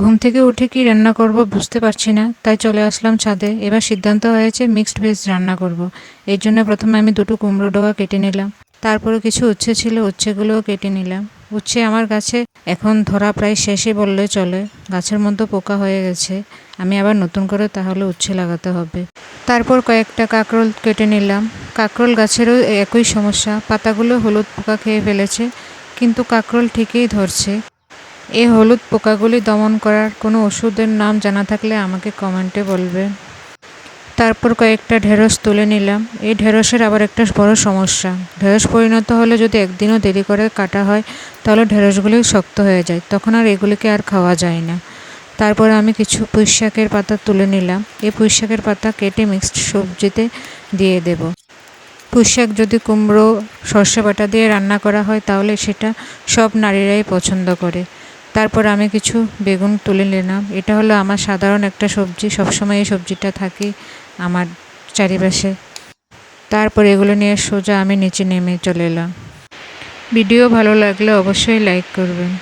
ঘুম থেকে উঠে কি রান্না করব বুঝতে পারছি না, তাই চলে আসলাম ছাদে। এবার সিদ্ধান্ত হয়েছে মিক্সড ভেজ রান্না করব। এর জন্য প্রথমে আমি দুটো কুমড়ো ডোকা কেটে নিলাম। তারপরে কিছু উচ্ছে ছিল, উচ্ছেগুলোও কেটে নিলাম। উচ্ছে আমার গাছে এখন ধরা প্রায় শেষে বললে চলে। গাছের মধ্যে পোকা হয়ে গেছে। আমি আবার নতুন করে তাহলে উচ্ছে লাগাতে হবে। তারপর কয়েকটা কাঁকরোল কেটে নিলাম। কাঁকরোল গাছেরও একই সমস্যা। পাতাগুলো হলুদ পোকা খেয়ে ফেলেছে, কিন্তু কাঁকরোল ঠিকই ধরছে। এই হলুদ পোকাগুলি দমন করার কোনো ওষুধের নাম জানা থাকলে আমাকে কমেন্টে বলবে। তারপর কয়েকটা ঢেঁড়স তুলে নিলাম। এই ঢেঁড়সের আবার একটা বড় সমস্যা। ঢেঁড়স পরিণত হলে যদি একদিনও দেরি করে কাটা হয়, তাহলে ঢেঁড়সগুলি শক্ত হয়ে যায়। তখন আর এগুলিকে আর খাওয়া যায় না। তারপরে আমি কিছু পুঁই শাকের পাতা তুলে নিলাম। এই পুঁই শাকের পাতা কেটে মিক্সড সবজিতে দিয়ে দেব। পুঁই শাক যদি কুমড়ো, সর্ষে বাটা দিয়ে রান্না করা হয়, তাহলে সেটা সব নারীরাই পছন্দ করে। তারপর আমি কিছু বেগুন তুলে নিলাম। এটা হলো আমার সাধারণ একটা সবজি। সবসময় এই সবজিটা থাকে আমার চারিপাশে। তারপর এগুলো নিয়ে সোজা আমি নিচে নেমে চলে এলাম। ভিডিও ভালো লাগলে অবশ্যই লাইক করবেন।